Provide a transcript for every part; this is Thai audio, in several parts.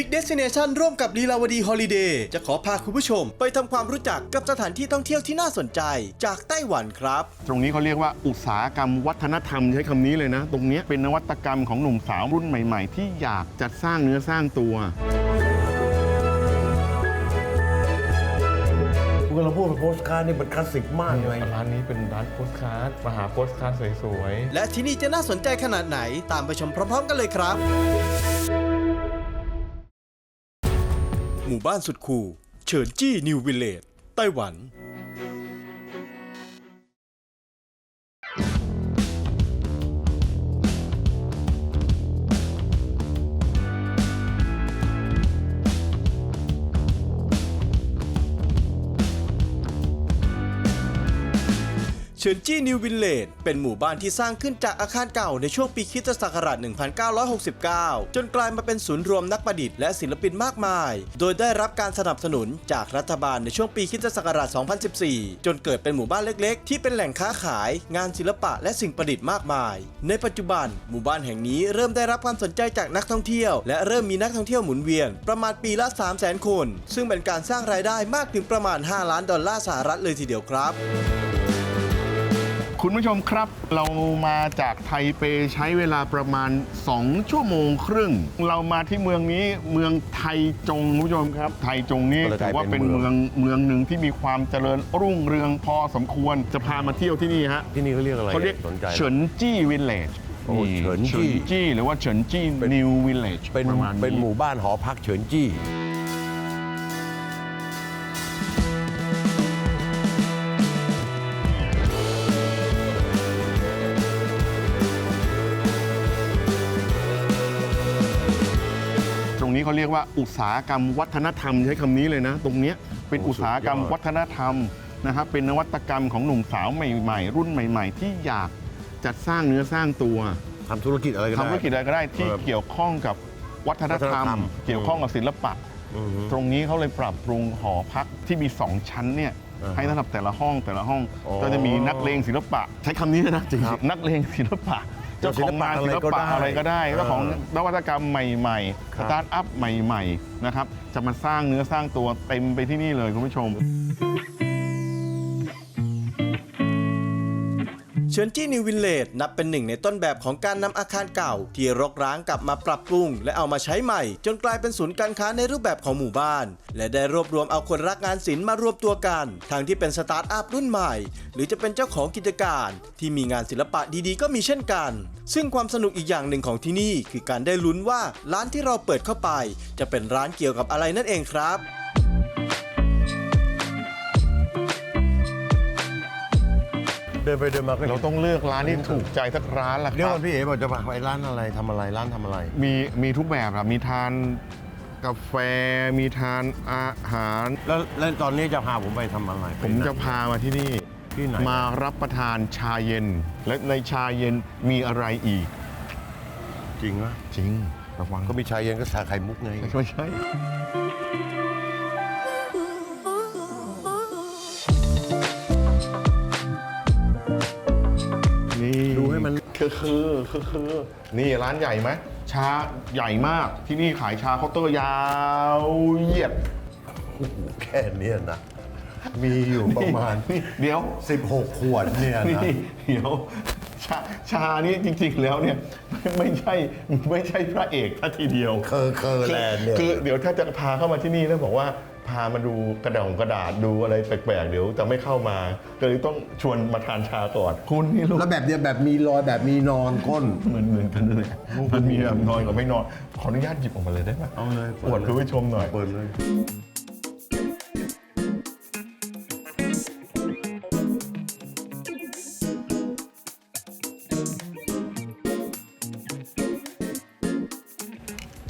Big Destination ร่วมกับลีลาวดีฮอลิเดย์จะขอพาคุณผู้ชม ไปทำความรู้จักกับสถานที่ท่องเที่ยวที่น่าสนใจ จากไต้หวันครับ ตรงนี้เขาเรียกว่าอุตสาหกรรมวัฒนธรรมใช้คำนี้เลยนะ ตรงเนี้ยเป็นนวัตกรรมของหนุ่มสาวรุ่นใหม่ ๆ ที่อยากจะสร้างเนื้อสร้างตัวคุณเราพูดเป็นโพสต์การ์ดนี่มันคลาสสิกมากเลย ร้านนี้เป็นร้านโพสการ์ดมาหาโพสการ์ดสวยและที่นี่จะน่าสนใจขนาดไหนตามไปชมพร้อม ๆ กันเลยครับ หมู่บ้านสุดคูลเฉินจี้นิววิลเลจไต้หวัน เฉินจี้นิววิลเลจเป็นหมู่บ้านที่สร้างขึ้นจากอาคารเก่าในช่วงปีคริสตศักราช 1969 จนกลายมาเป็นศูนย์รวมนักประดิษฐ์และศิลปินมากมาย โดยได้รับการสนับสนุนจากรัฐบาลในช่วงปีคริสตศักราช 2014 จนเกิดเป็นหมู่บ้านเล็กๆ ที่เป็นแหล่งค้าขาย งานศิลปะและสิ่งประดิษฐ์มากมาย ในปัจจุบัน หมู่บ้านแห่งนี้เริ่มได้รับความสนใจจากนักท่องเที่ยว และเริ่มมีนักท่องเที่ยวหมุนเวียนประมาณปีละ 300,000 คน ซึ่งเป็นการสร้างรายได้มากถึงประมาณ 5 ล้านดอลลาร์สหรัฐเลยทีเดียวครับ คุณผู้ชมครับ เรามาจากไทเปใช้เวลาประมาณ 2 ชั่วโมงครึ่ง เรามาที่เมืองนี้เมืองไทจงคุณผู้ชมครับ ไทจงนี่ก็เลยกถืลายอว่าเป็เป็นนเมืเมือองงเมืองหนึ่งที่มีความเจริญรุ่งเรืองพอสมควรจะพามาเที่ยวที่นี่ฮะที่นี่เขาเรียกอะไรเขาเรียกสนใจเฉินจี้วิลเลจโอ้เฉินจี้จี้หรือว่าเฉินจี้นิววิลเลจเป็นประมาณเป็นหมู่บ้านหอพักเฉินจี้ นี้เขาเรียกว่าอุตสาหกรรมวัฒนธรรมใช้คำนี้เลยนะ ตรงเนี้ยเป็นโอ้อุตสาหกรรมสุดยอดวัฒนธรรมนะครับเป็นนวัตกรรมของหนุ่มสาวใหม่ ๆ รุ่นใหม่ ๆ ที่อยากจะสร้างเนื้อสร้างตัวทำธุรกิจอะไรก็ได้ ทำธุรกิจอะไรก็ได้ที่เออเกี่ยวข้องกับวัฒนธรรม วัฒนธรรม เกี่ยวข้องกับศิลปะ อือฮึ ตรงนี้เขาเลยปรับปรุงหอพักที่มี 2 ชั้นเนี่ยอ่าฮะให้สำหรับแต่ละห้องแต่ละห้อง อ๋อก็จะมีนักเลงศิลปะ ใช้คำนี้นะจริงครับๆนักเลงศิลปะ เจ้าของงานศิลปะอะไรก็ได้เจ้าของนวัตกรรมใหม่ๆครัสบตาร์ทอัพใหม่ ๆ นะครับ จะมาสร้างเนื้อสร้างตัวเต็มไปที่นี่เลยคุณผู้ชม เฉินจี้นิววิลเลจนับเป็นหนึ่งในต้นแบบของการนำอาคารเก่า ที่รกร้างกลับมาปรับปรุง และเอามาใช้ใหม่ จนกลายเป็นศูนย์การค้าในรูปแบบของหมู่บ้าน และได้รวบรวมเอาคนรักงานศิลป์มารวมตัวกันทั้งที่เป็นสตาร์ทอัพรุ่นใหม่ หรือจะเป็นเจ้าของกิจการ ที่มีงานศิลปะดีๆ ก็มีเช่นกัน ซึ่งความสนุกอีกอย่างหนึ่งของที่นี่ คือการได้ลุ้นว่าร้านที่เราเปิดเข้าไป จะเป็นร้านเกี่ยวกับอะไรนั่นเองครับ เดินไปเดินมาก็เราต้องเลือกร้านที่ถูกใจสักร้านละคเดี๋ยวรับก่อนพี่เอ๋บอกจะมาไปร้านอะไรทำอะไรร้านทำอะไร มีมีทุกแบบครับ มีทานกาแฟ มีทานอาหาร แล้วแล้วตอนนี้จะพาผมไปทำอะไรผมจะพามาที่นี่ที่ไหน มารับประทานชาเย็น และในชาเย็นมีอะไรอีก จริงวะจริง ระวังก็มีชายเย็นก็ชาไข่มุกไง ไม่ใช่ คือคือคือคือนี่ร้านใหญ่ไหมชาใหญ่มากที่นี่ขายชาเคาน์เตอร์ยาวเหยียดแค่เนี้ยนะ มีอยู่ประมาณนี่เดี๋ยว 16 ขวดเนี่ยนี่นะเดี๋ยวชาชานี่จริงๆแล้วเนี่ยไม่ไม่ใช่ไม่ใช่พระเอกท่าทีเดียว เคอร์เคอร์แลนด์เนี่ยคือเดี๋ยวถ้าจะพาเข้ามาที่นี่แล้วบอกว่า พามาดูกระดาษกระดาษดูอะไรแปลกๆ เดี๋ยวจะไม่เข้ามา ก็เลยต้องชวนมาทานชาก่อน คุณนี่ลูก แล้วแบบเนี้ยแบบมีรอยแบบมีนอนก้น เหมือนเหมือนกันเลยมันมีแบบนอนกับไม่นอน ขออนุญาตหยิบออกมาเลยได้ไหมเอาเลยอวดคุณผู้ชมหน่อย เปิดเลย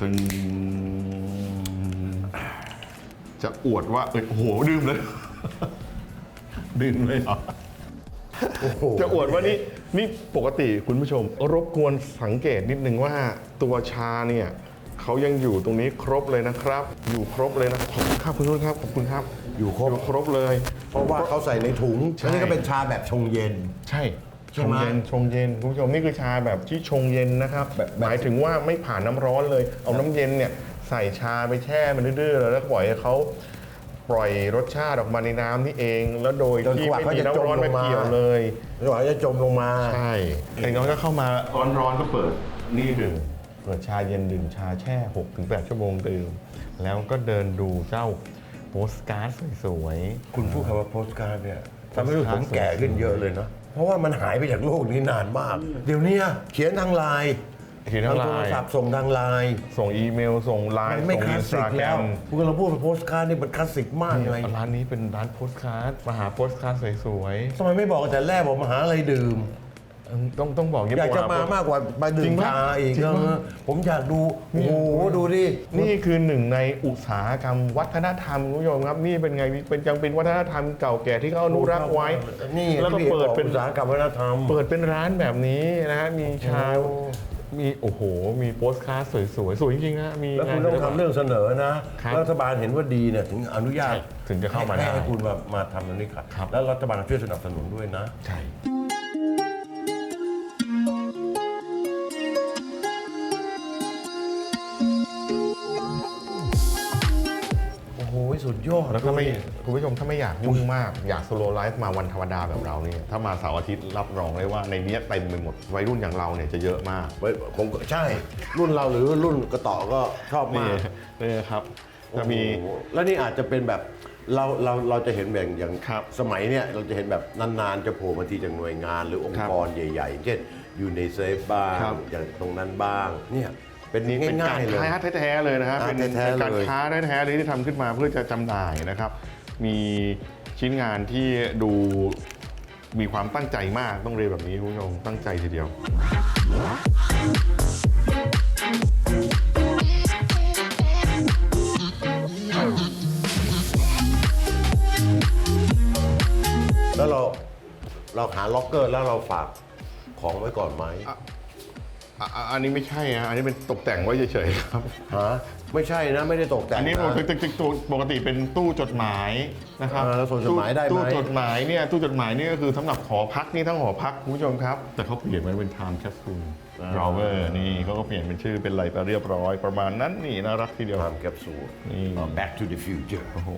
ตึง จะอวดว่าเอยโอ้โหดื่มเลย ดื่มเลยเหรอ โอ้โห จะอวดว่านี่นี่ปกติคุณผู้ชม รบกวนสังเกตนิดนึงว่าตัวชาเนี่ยเขายังอยู่ตรงนี้ครบเลยนะครับ อยู่ครบเลยนะขอบคุณครับคุณนุ่นครับขอบคุณครับอยู่ครบอยู่ครบเลย เพราะว่าเขาใส่ในถุงใช่ อันนี้ก็เป็นชาแบบชงเย็น ใช่ใช่ชงไหม เย็นชงเย็นคุณผู้ชมนี่คือชาแบบที่ชงเย็นนะครับแบบหมายถึงว่าไม่ผ่านน้ำร้อนเลย เอาน้ำเย็นเนี่ย ใส่ชาไปแช่มันดื้อๆแล้วก็ปล่อยให้เขาปล่อยรสชาติออกมาในน้ำนี่เอง แล้วโดยจนที่กว่าไม่เขามีจะน้ำร้อนจมลมางมา เกี่ยวเลย ระหว่างจะจมลงมาใช่เด็กน้อยก็เข้ามาร้อนๆก็เปิดนี่ดื่มเปิดชาเย็นดื่มชาแช่6-8ถึง8ชั่วโมงดื่ม แล้วก็เดินดูเจ้าโปสการ์ดสวยๆคุณพูดคำว่าโพสการ์ดเนี่ยทำให้รู้สึกผมแก่ขึ้นเยอะเลยนะเพราะว่ามันหายไปจากโลกนี้นานมาก เดี๋ยวเนี้ยเขียนทางไลน์ เขียนทางไลน์โทรศัพท์ส่งทางไลน์ส่งอีเมล ส่งไลมันน์ไม่ส่งคลาอิสนสสิตากแกรแล้วมคุณเราพูดว่าโพสการ์ดนี่มันคลาสสิกมากเลย ร้านนี้เป็นร้านโปสการ์ดมาหาโปสการ์ดสวยทำไมไม่บอกแต่แรกบอกมาหาอะไรดื่ม ๆเออต้องต้องบอกอยากจะมามากกว่ามาดื่จริมงปะชาอีกจริงปะ เออผมอยากดู โอ้โหดูดิ นี่คือหนึ่งในอุตสาหกรรมวัฒนธรรมคุณผู้ชมครับ นี่เป็นไงเป็นยังเป็นวัฒนธรรมเก่าแก่ที่เขาอนุรักษ์ไว้นี่แล้วก็ที่เปิดเป็น อุตสาหกรรมวัฒนธรรม เปิดเป็นร้านแบบนี้นะฮะมีชา มีโอ้โห มีโปสการ์ดสวยๆ สวยจริงๆนะมีแล้วคุณงานต้องทำเรื่องเสนอนะ ครับรัฐบาลเห็นว่าดีเนี่ยถึงอนุญาตใช่ถึงจะเข้ามาได้ให้ให้คุณมามาทำอันนี้ครับครับ แล้วรัฐบาลช่วยสนับสนุนด้วยนะ ใช่ สุดยอดแล้วก็ไม่ดูดิคุณผู้ชมถ้าไม่อยากยุ่งมาก อยากสโลไลฟ์มาวันธรรมดาแบบเราเนี่ยถ้ามาเสาร์อาทิตย์รับรองเลยว่าในเนี้ยเต็มไปหมดวัยรุ่นอย่างเราเนี่ยจะเยอะมากไว้ผมก็ใช่ รุ่นเราหรือรุ่นกระต่อก็ชอบนี่มากนี่ครับจะมีโอ้โหแล้วนี่อาจจะเป็นแบบเราเราเราจะเห็นแบ่งอย่างครับสมัยเนี่ยเราจะเห็นแบบนานๆจะโผล่มาทีจากหน่วยงานหรือองครัค์บกรใหญ่ ๆ เช่นยูในเซฟบ้างครับอย่างตรงนั้นบ้างเนี่ย เป็นนี่เป็นง่าการยๆเลย ค้าแท้ๆเลยนะฮะอ่าเป็นแท้ๆเป็นการเลยค้าแท้ๆเลยที่ทำขึ้นมาเพื่อจะจำหน่ายนะครับ มีชิ้นงานที่ดูมีความตั้งใจมากต้องเรียนแบบนี้คุณผู้ชมตั้งใจทีเดียว แล้วเราเราหาล็อกเกอร์แล้วเราฝากของไว้ก่อนไหม อะ อะอันนี้ไม่ใช่ฮะอันนี้เป็นตกแต่งไว้เฉยๆครับ ฮะไม่ใช่นะไม่ได้ตกแต่งอันนี้ปกนะติปกติเป็นตู้จดหมายนะครับเออแล้วส่งจดหมายได้ไหม ตู้จดหมายเนี่ยตู้จดหมายเนี่ยก็คือสำหรับหอพักนี่ทั้งหอพักคุณผู้ชมครับ แต่เขาเปลี่ยนมาเป็น time capsule drawer นี่เขาก็เปลี่ยนเป็นชื่อเป็นอะไรไปเรียบร้อยประมาณนั้นนี่น่ารักทีเดียว ทำแคปซูลนี่ Back to the Future โอ้โห